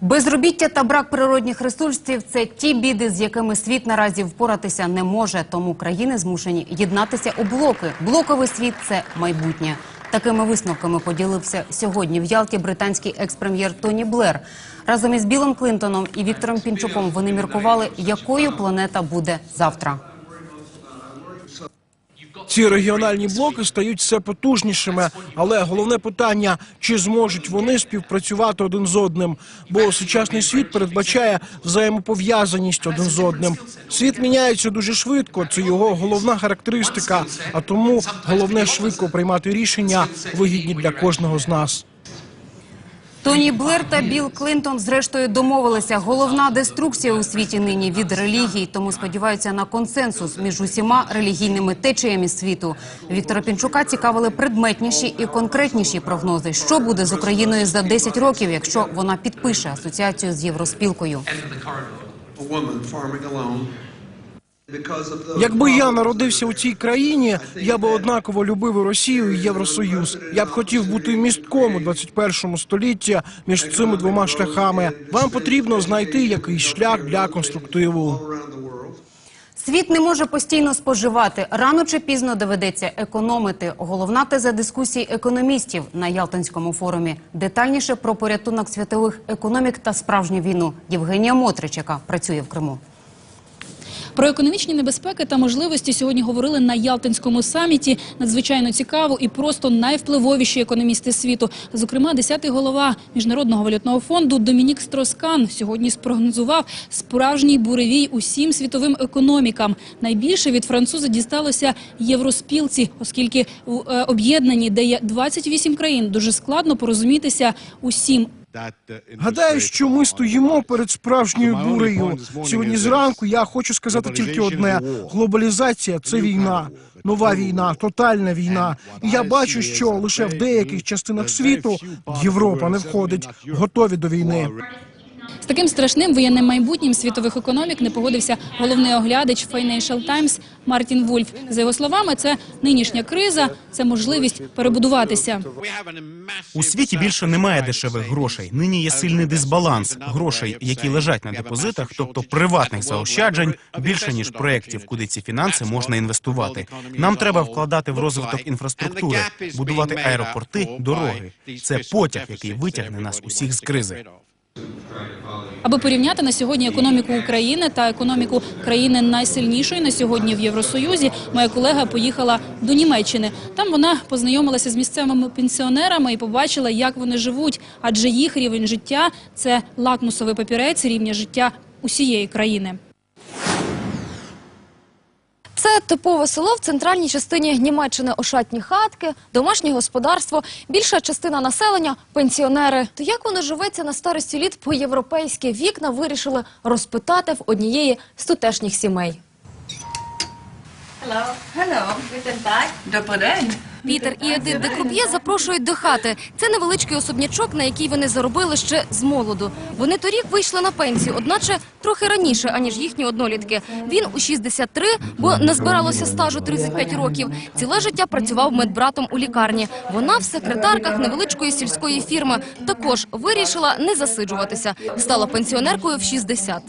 Безробіття та брак природних ресурсів це ті біди, з якими світ наразі впоратися не може. Тому країни змушені єднатися у блоки. Блоковий світ це майбутнє. Такими висновками поділився сьогодні в Ялті британський екс-прем'єр Тоні Блер. Разом із Білом Клінтоном і Віктором Пінчуком вони міркували, якою планета буде завтра. Ці регіональні блоки стають все потужнішими, але головне питання: чи зможуть вони співпрацювати один з одним? Бо сучасний світ передбачає взаємопов'язаність один з одним. Світ міняється дуже швидко. Це його головна характеристика. А тому головне швидко приймати рішення, вигідні для кожного з нас. Тоні Блер та Білл Клінтон зрештою домовилися. Головна деструкція у світі нині від релігій, тому сподіваються на консенсус між усіма релігійними течіями світу. Віктора Пінчука цікавили предметніші і конкретніші прогнози. Що буде з Україною за 10 років, якщо вона підпише асоціацію з євроспілкою? Якби я народився у цій країні, я би однаково любив Росію і Євросоюз. Я б хотів бути містком у 21 столітті між цими двома шляхами. Вам потрібно знайти якийсь шлях для конструктиву. Світ не може постійно споживати. Рано чи пізно доведеться економити. Головна теза дискусій економістів на Ялтинському форумі. Детальніше про порятунок світових економік та справжню війну. Євгенія Мотрич, яка працює в Криму. Про економічні небезпеки та можливості сьогодні говорили на Ялтинському саміті. Надзвичайно цікаво і просто найвпливовіші економісти світу. Зокрема, 10-й голова міжнародного валютного фонду Домінік Строскан сьогодні спрогнозував справжній буревій усім світовим економікам. Найбільше від француза дісталося євроспілці, оскільки в е, об'єднанні, де є 28 країн, дуже складно порозумітися усім Гадаю, що ми стоїмо перед справжньою бурею. Сьогодні зранку я хочу сказати тільки одне: глобалізація це війна, нова війна, тотальна війна. І я бачу, що лише в деяких частинах світу Європа не входить, готові до війни. З таким страшним воєнним майбутнім світових економік не погодився головний оглядач Financial Times Мартін Вульф. За його словами, це нинішня криза, це можливість перебудуватися. У світі більше немає дешевих грошей. Нині є сильний дисбаланс грошей, які лежать на депозитах, тобто приватних заощаджень, більше ніж проєктів, куди ці фінанси можна інвестувати. Нам треба вкладати в розвиток інфраструктури, будувати аеропорти, дороги. Це потяг, який витягне нас усіх з кризи. Аби порівняти на сьогодні економіку України та економіку країни найсильнішої на сьогодні в Євросоюзі, моя колега поїхала до Німеччини. Там вона познайомилася з місцевими пенсіонерами і побачила, як вони живуть, адже їх рівень життя це лакмусовий папірець рівня життя усієї країни. Це типове село в центральній частині Німеччини. Ошатні хатки, домашнє господарство, більша частина населення – пенсіонери. То як воно живеться на старості літ по-європейськи, вікна вирішили розпитати в однієї з тутешніх сімей. Hello. Hello. Guten Tag. Добрий день. Пітер і Едит де Круп'є запрошують до хати. Це невеличкий особнячок, на який вони заробили ще з молоду. Вони торік вийшли на пенсію, одначе трохи раніше, аніж їхні однолітки. Він у 63, бо не збиралося стажу 35 років. Ціле життя працював медбратом у лікарні. Вона в секретарках невеличкої сільської фірми. Також вирішила не засиджуватися. Стала пенсіонеркою в 60.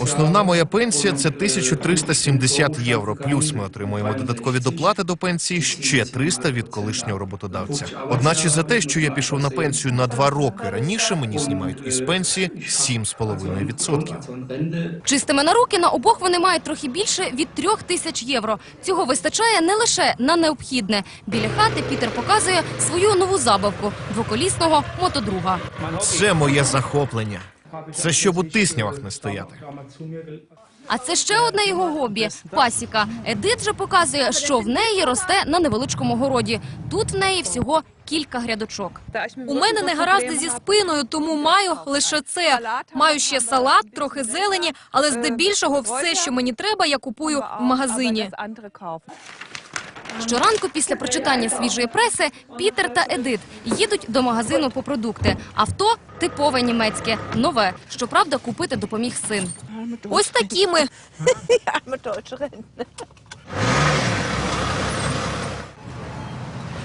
Основна моя пенсія це 1370 євро. Плюс ми отримуємо додаткові доплати до пенсії ще 300 від колишнього роботодавця. Одначе за те, що я пішов на пенсію на два роки раніше, мені знімають із пенсії 7,5%. Чистими на руки на обох вони мають трохи більше від трьох тисяч євро. Цього вистачає не лише на необхідне. Біля хати Пітер показує свою нову забавку двоколісного мотодруга. Це моє захоплення. Це щоб у тиснявах не стояти. А це ще одне його гобі – пасіка. Едит же показує, що в неї росте на невеличкому городі. Тут в неї всього кілька грядочок. У мене не гаразд зі спиною, тому маю лише це. Маю ще салат, трохи зелені, але здебільшого все, що мені треба, я купую в магазині. Щоранку після прочитання свіжої преси Пітер та Едит їдуть до магазину по продукти. Авто типове німецьке, нове. Щоправда, купити допоміг син. Ось такі ми.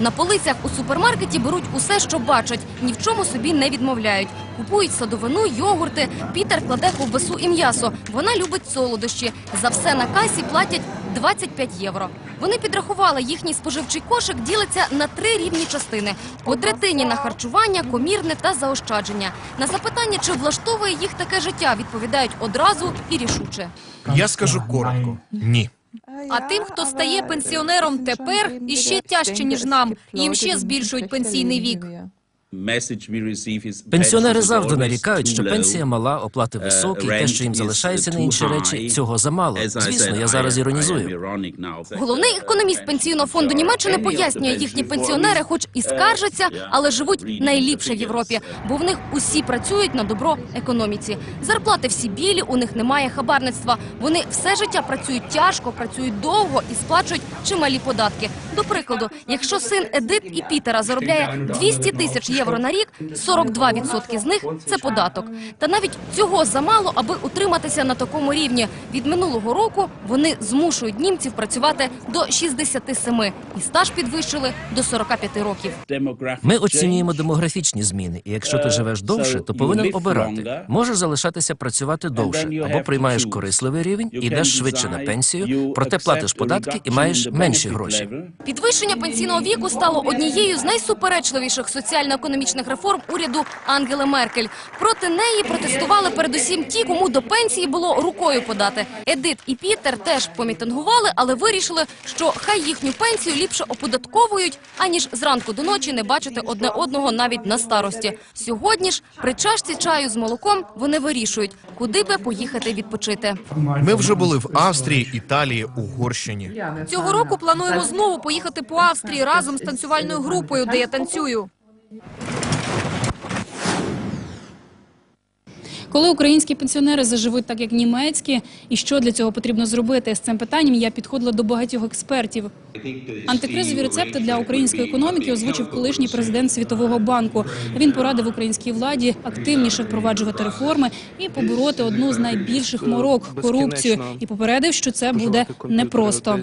На полицях у супермаркеті беруть усе, що бачать, ні в чому собі не відмовляють. Купують садовину, йогурти. Пітер кладе ковбасу і м'ясо. Вона любить солодощі. За все на касі платять 25 євро. Вони підрахували, їхній споживчий кошик ділиться на три рівні частини: по третині на харчування, комірне та заощадження. На запитання, чи влаштовує їх таке життя, відповідають одразу і рішуче. Я скажу коротко: ні. А тим, хто стає пенсіонером тепер, іще тяжче, ніж нам. Їм ще збільшують пенсійний вік. Пенсіонери завжди нарікають, що пенсія мала, оплати високі, те, що їм залишається на інші речі, цього замало. Звісно, я зараз іронізую. Головний економіст пенсійного фонду Німеччини пояснює, їхні пенсіонери, хоч і скаржаться, але живуть найліпше в Європі, бо в них усі працюють на добро економіці. Зарплати всі білі, у них немає хабарництва. Вони все життя працюють тяжко, працюють довго і сплачують чималі податки. До прикладу, якщо син Едит і Пітера заробляє 200 тисяч євро на рік, 42% з них це податок. Та навіть цього замало, аби утриматися на такому рівні. Від минулого року вони змушують німців працювати до 67 і стаж підвищили до 45 років. Ми оцінюємо демографічні зміни, і якщо ти живеш довше, то повинен обирати. Можеш залишатися працювати довше, або приймаєш корисливий рівень, ідеш швидше на пенсію, проте платиш податки і маєш менші гроші. Підвищення пенсійного віку стало однією з найсуперечливіших соціально-економічних реформ уряду Ангели Меркель. Проти неї протестували передусім ті, кому до пенсії було рукою подати. Едит і Пітер теж помітингували, але вирішили, що хай їхню пенсію ліпше оподатковують, аніж зранку до ночі не бачити одне одного навіть на старості. Сьогодні ж при чашці чаю з молоком вони вирішують, куди би поїхати відпочити. Ми вже були в Австрії, Італії, Угорщині. Цього року плануємо знову поїхати по Австрії разом з танцювальною групою, де я танцюю. Коли українські пенсіонери заживуть так, як німецькі, і що для цього потрібно зробити? З цим питанням я підходила до багатьох експертів. Антикризові рецепти для української економіки озвучив колишній президент Світового банку. Він порадив українській владі активніше впроваджувати реформи і побороти одну з найбільших морок корупцію. І попередив, що це буде непросто.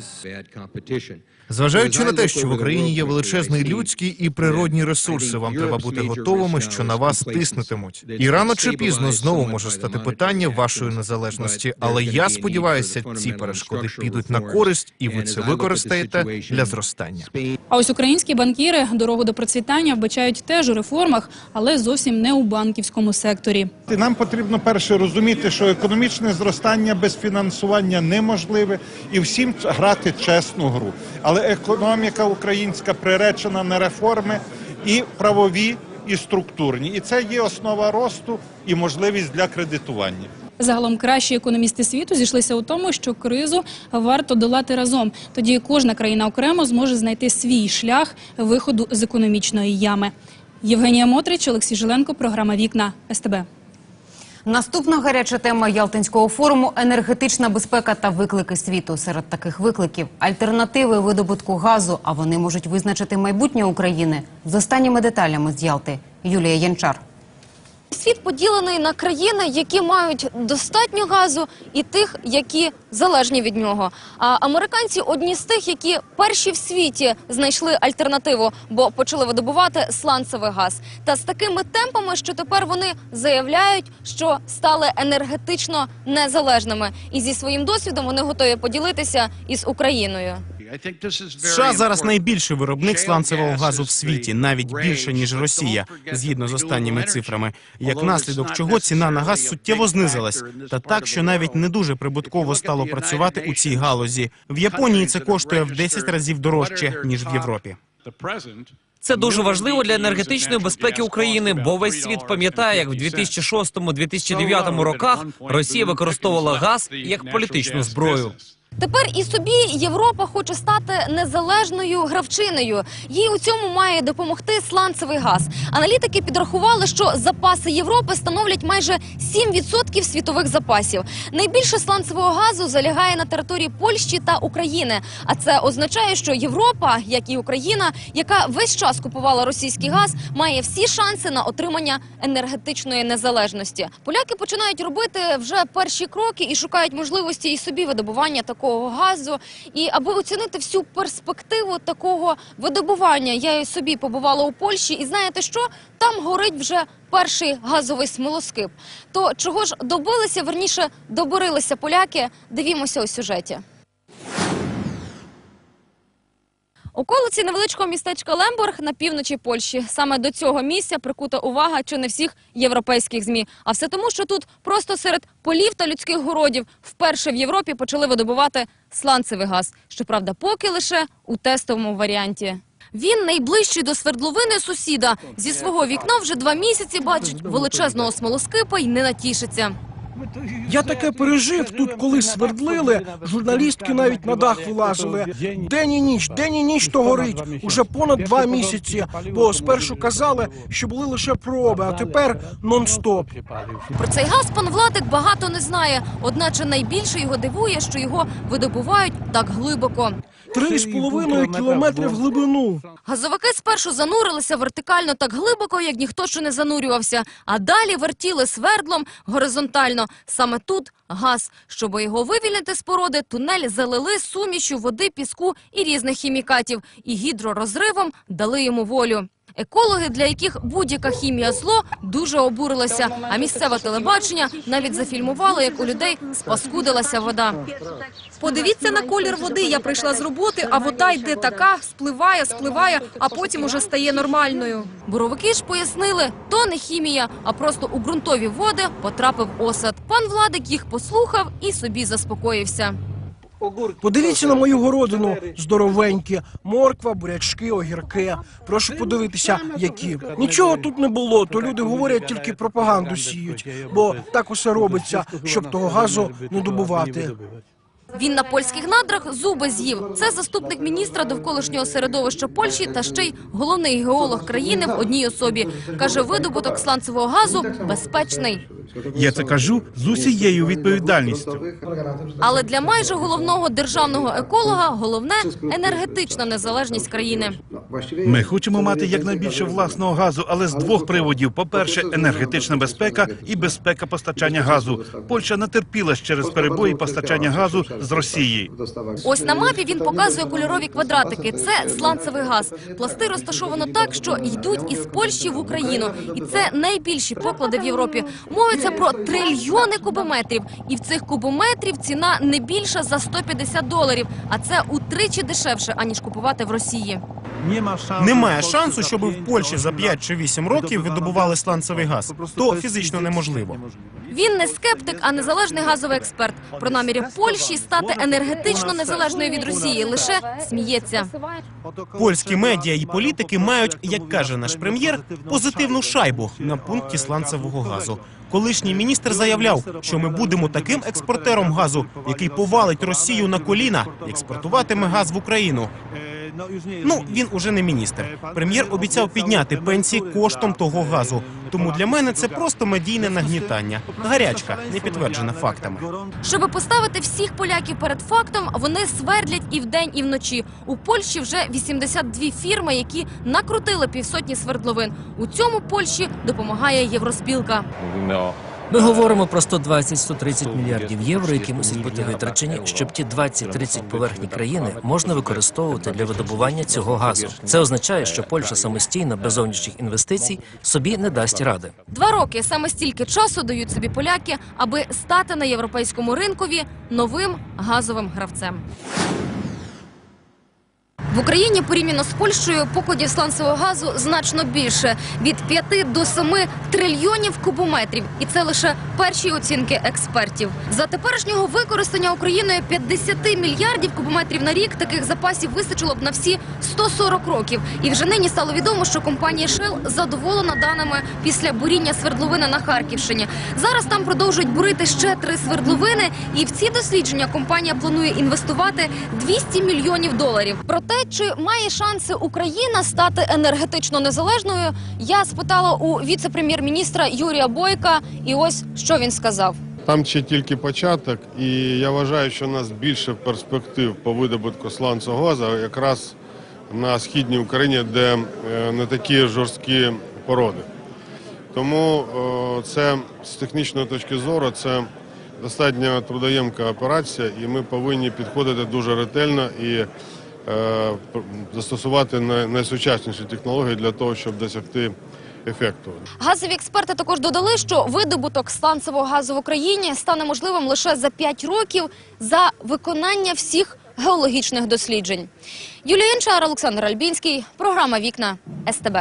Зважаючи на те, що в Україні є величезний людський і природні ресурси, вам треба бути готовими, що на вас тиснутимуть. І рано чи пізно знову може стати питання вашої незалежності. Але я сподіваюся, ці перешкоди підуть на користь, і ви це використаєте для зростання. А ось українські банкіри дорогу до процвітання вбачають теж у реформах, але зовсім не у банківському секторі. Нам потрібно перше розуміти, що економічне зростання без фінансування неможливе, і всім грати чесну гру. Але економіка українська приречена на реформи і правові, і структурні. І це є основа росту і можливість для кредитування. Загалом кращі економісти світу зійшлися у тому, що кризу варто долати разом. Тоді кожна країна окремо зможе знайти свій шлях виходу з економічної ями. Євгенія Мотрич, Олексій Жиленко, програма Вікна СТБ. Наступна гаряча тема Ялтинського форуму енергетична безпека та виклики світу. Серед таких викликів альтернативи видобутку газу, а вони можуть визначити майбутнє України. З останніми деталями з Ялти Юлія Янчар. Світ поділений на країни, які мають достатньо газу, і тих, які залежні від нього. А американці одні з тих, які перші в світі знайшли альтернативу, бо почали видобувати сланцевий газ. Та з такими темпами, що тепер вони заявляють, що стали енергетично незалежними, і зі своїм досвідом вони готові поділитися із Україною. США зараз найбільший виробник сланцевого газу в світі, навіть більше ніж Росія, згідно з останніми цифрами. Як наслідок чого ціна на газ суттєво знизилась, та так, що навіть не дуже прибутково стало працювати у цій галузі. В Японії це коштує в 10 разів дорожче ніж в Європі. Це дуже важливо для енергетичної безпеки України, бо весь світ пам'ятає, як в 2006-2009 роках Росія використовувала газ як політичну зброю. Тепер і собі Європа хоче стати незалежною гравчиною. Їй у цьому має допомогти сланцевий газ. Аналітики підрахували, що запаси Європи становлять майже 7% світових запасів. Найбільше сланцевого газу залягає на території Польщі та України. А це означає, що Європа, як і Україна, яка весь час купувала російський газ, має всі шанси на отримання енергетичної незалежності. Поляки починають робити вже перші кроки і шукають можливості і собі видобування такого газу. І аби оцінити всю перспективу такого видобування, я і собі побувала у Польщі, і знаєте що? Там горить вже перший газовий смолоскип. То чого ж добилися, верніше доборилися поляки? Дивімося у сюжеті. Околиці невеличкого містечка Лемборг на півночі Польщі. Саме до цього місця прикута увага чи не всіх європейських змі. А все тому, що тут просто серед полів та людських городів вперше в Європі почали видобувати сланцевий газ. Щоправда, поки лише у тестовому варіанті. Він найближчий до свердловини сусіда. Зі свого вікна вже два місяці бачить величезного смолоскипа й не натішиться. Я таке пережив тут, коли свердлили. Журналістки навіть на дах вилазили. День і ніч, день і ніч то горить. Уже понад два місяці. Бо спершу казали, що були лише проби, а тепер нон-стоп. Про цей газ пан Владик багато не знає. Одначе найбільше його дивує, що його видобувають так глибоко. Три з половиною кілометри в глибину. Газовики спершу занурилися вертикально так глибоко, як ніхто ще не занурювався, а далі вертіли свердлом горизонтально. Саме тут газ. Щоб його вивільнити з породи, тунель залили сумішю води, піску і різних хімікатів. І гідророзривом дали йому волю. Екологи, для яких будь-яка хімія зло, дуже обурилися. А місцеве телебачення навіть зафільмувало, як у людей спаскудилася вода. Подивіться на колір води. Я прийшла з роботи, а вода йде така, спливає, спливає, а потім уже стає нормальною. Буровики ж пояснили, то не хімія, а просто у ґрунтові води потрапив осад. Пан Владик їх послухав і собі заспокоївся. Подивіться на мою городину здоровенькі. Морква, бурячки, огірки. Прошу подивитися, які. Нічого тут не було, то люди говорять, тільки пропаганду сіють. Бо так усе робиться, щоб того газу не добувати. Він на польських надрах зуби з'їв. Це заступник міністра довколишнього середовища Польщі та ще й головний геолог країни в одній особі. Каже, видобуток сланцевого газу безпечний. Я це кажу з усією відповідальністю. Але для майже головного державного еколога головне енергетична незалежність країни. Ми хочемо мати якнайбільше власного газу, але з двох приводів: по-перше, енергетична безпека і безпека постачання газу. Польща натерпілась через перебої постачання газу з Росії. Ось на мапі він показує кольорові квадратики. Це сланцевий газ. Пласти розташовано так, що йдуть із Польщі в Україну, і це найбільші поклади в Європі. Мовиться про трильйони кубометрів, і в цих кубометрів ціна не більша за 150 доларів. А це утричі дешевше аніж купувати в Росії. Немає шансу, щоб в Польщі за 5 чи 8 років видобували сланцевий газ. То фізично неможливо. Він не скептик, а незалежний газовий експерт. Про наміри Польщі стати енергетично незалежною від Росії лише сміється. Польські медіа і політики мають, як каже наш прем'єр, позитивну шайбу на пункті сланцевого газу. Колишній міністр заявляв, що ми будемо таким експортером газу, який повалить Росію на коліна, експортуватиме газ в Україну. Ну він уже не міністр. Прем'єр обіцяв підняти пенсії коштом того газу. Тому для мене це просто медійне нагнітання. Гарячка не підтверджена фактами. Щоби поставити всіх поляків перед фактом, вони свердлять і вдень, і вночі. У Польщі вже 82 фірми, які накрутили півсотні свердловин. У цьому Польщі допомагає Євроспілка. Ми говоримо про 120-130 мільярдів євро, які мусять бути витрачені, щоб ті 20-30 поверхні країни можна використовувати для видобування цього газу. Це означає, що Польща самостійно без зовнішніх інвестицій собі не дасть ради. Два роки саме стільки часу дають собі поляки, аби стати на європейському ринкові новим газовим гравцем. В Україні порівняно з Польщею покладів сланцевого газу значно більше від 5 до 7 трильйонів кубометрів, і це лише перші оцінки експертів. За теперішнього використання Україною 50 мільярдів кубометрів на рік таких запасів вистачило б на всі 140 років. І вже нині стало відомо, що компанія Shell задоволена даними після буріння свердловини на Харківщині. Зараз там продовжують бурити ще три свердловини, і в ці дослідження компанія планує інвестувати 200 мільйонів доларів. Про те, чи має шанси Україна стати енергетично незалежною, я спитала у віце-прем'єр-міністра Юрія Бойка, і ось що він сказав. Там ще тільки початок, і я вважаю, що у нас більше перспектив по видобутку сланцевого газу якраз на східній Україні, де е, не такі жорсткі породи. Тому е, це з технічної точки зору це достатньо трудоємка операція, і ми повинні підходити дуже ретельно і застосувати най- найсучасніші технології для того, щоб досягти ефекту. Газові експерти також додали, що видобуток сланцевого газу в Україні стане можливим лише за 5 років за виконання всіх геологічних досліджень. Юлія Янчар, Олександр Альбінський, програма Вікна СТБ.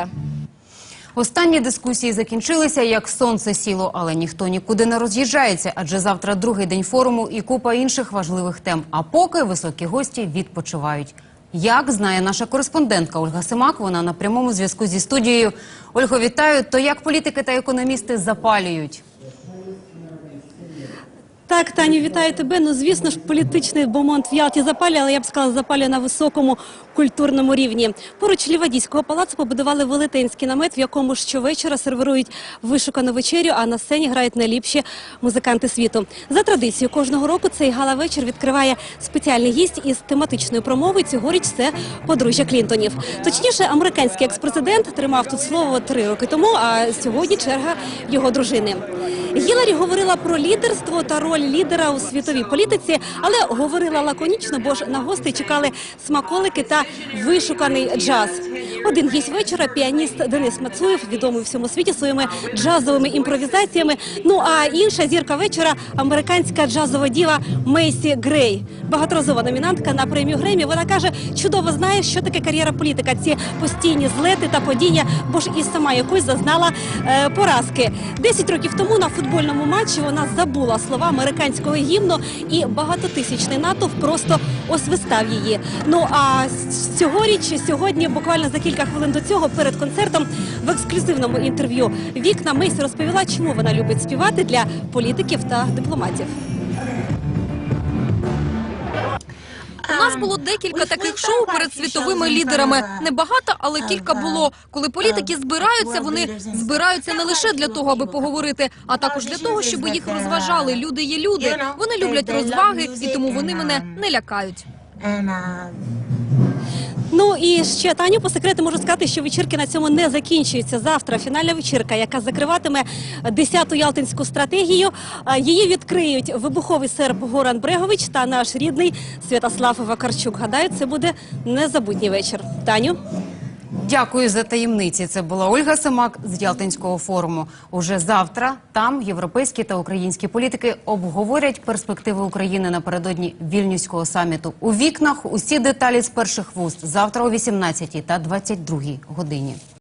Останні дискусії закінчилися, як сонце сіло, але ніхто нікуди не роз'їжджається, адже завтра другий день форуму і купа інших важливих тем. А поки високі гості відпочивають. Як знає наша кореспондентка Ольга Симак, вона на прямому зв'язку зі студією. Ольго, вітаю. То як політики та економісти запалюють? Так, Таню, вітаю тебе. Ну, звісно ж, політичний бомонд в Ялті запалює, але я б сказала, запалює на високому культурному рівні. Поруч Лівадійського палацу побудували велетенський намет, в якому щовечора сервірують вишукану вечерю, а на сцені грають найліпші музиканти світу. За традицією, кожного року цей гала-вечір відкриває спеціальний гість із тематичною промовою. Цьогоріч це подружжя Клінтонів. Точніше, американський експрезидент тримав тут слово три роки тому, а сьогодні черга його дружини. Гіларі говорила про лідерство та роль лідера у світовій політиці, але говорила лаконічно, бо ж на гостей чекали смаколики та вишуканий джаз. Один гість вечора піаніст Денис Мацуєв, відомий всьому світі своїми джазовими імпровізаціями. Ну а інша зірка вечора американська джазова діва Мейсі Грей, багаторазова номінантка на премію Гремі. Вона каже, чудово знає, що таке кар'єра політика. Ці постійні злети та падіння, бо ж і сама якось зазнала е, поразки. Десять років тому на футбольному матчі вона забула слова американського гімну, і багатотисячний натовп просто освистав її. Ну а с- цьогоріч, сьогодні, буквально за кілька хвилин до цього, перед концертом в ексклюзивному інтерв'ю Вікна Мейсі розповіла, чому вона любить співати для політиків та дипломатів. У нас було декілька таких шоу перед світовими лідерами. Небагато, але кілька було. Коли політики збираються, вони збираються не лише для того, аби поговорити, а також для того, щоб їх розважали. Люди є люди. Вони люблять розваги, і тому вони мене не лякають. Ну і ще Таню по секрету можу сказати, що вечірки на цьому не закінчуються. Завтра фінальна вечірка, яка закриватиме 10-ту ялтинську стратегію. Її відкриють вибуховий серб Горан Брегович та наш рідний Святослав Вакарчук. Гадаю, це буде незабутній вечір. Таню. Дякую за таємниці. Це була Ольга Самак з Ялтинського форуму. Уже завтра там європейські та українські політики обговорять перспективи України напередодні вільнюського саміту. У вікнах усі деталі з перших вуст завтра о 18 та 22 годині.